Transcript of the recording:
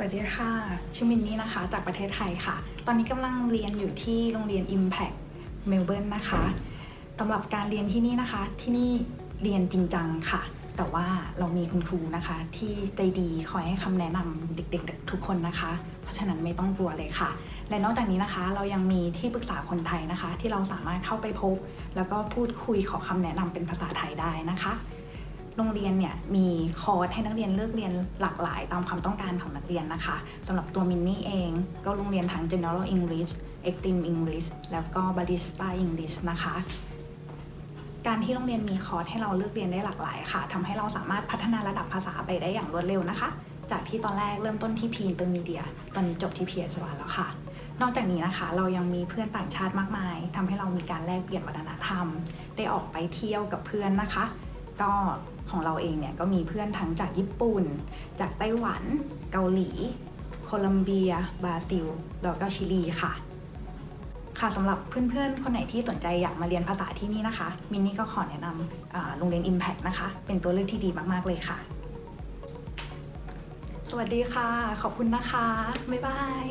สวัสดีค่ะชื่อมินนี่นะคะ จากประเทศไทยค่ะ ตอนนี้กำลังเรียนอยู่ที่โรงเรียน Impact Melbourne นะคะสำหรับการเรียนที่นี่นะคะ ที่นี่เรียนจริงจังค่ะ แต่ว่าเรามีคุณครูนะคะ ที่ใจดีคอยให้คำแนะนำเด็กๆ ทุกคนนะคะ เพราะฉะนั้นไม่ต้องกลัวเลยค่ะ และนอกจากนี้นะคะ เรายังมีที่ปรึกษาคนไทยนะคะ ที่เราสามารถเข้าไปพบ แล้วก็พูดคุยขอคำแนะนำเป็นภาษาไทยได้นะคะ โรงเรียนเนี่ยมีคอร์สให้นักเรียนเลือกเรียนหลากหลายตามความต้องการของนักเรียนนะคะสำหรับตัวมินนี่เองก็โรงเรียนทั้ง General English Extreme English แล้วก็ Barista English นะคะ การที่โรงเรียนมีคอร์สให้เราเลือกเรียนได้หลากหลายค่ะทำให้เราสามารถพัฒนาระดับภาษาไปได้อย่างรวดเร็วนะคะ จากที่ตอนแรกเริ่มต้นที่ P Intermediate ตอนนี้จบที่ PH1 แล้วค่ะนอกจากนี้นะคะเรายังมีเพื่อนต่างชาติมากมายทำให้เรามีการแลกเปลี่ยนวัฒนธรรม ได้ออกไปเที่ยวกับเพื่อนนะคะ ก็ของเราเองเนี่ยก็มีเพื่อนทั้งจากญี่ปุ่น จากไต้หวัน เกาหลี โคลัมเบีย บราซิล แล้วก็ชิลีค่ะ ค่ะสำหรับเพื่อนๆ คนไหนที่สนใจอยากมาเรียนภาษาที่นี่นะคะ มินนี่ก็ขอแนะนำโรงเรียน Impact นะคะ เป็นตัวเลือกที่ดีมากๆเลยค่ะ สวัสดีค่ะ ขอบคุณนะคะ บ๊ายบาย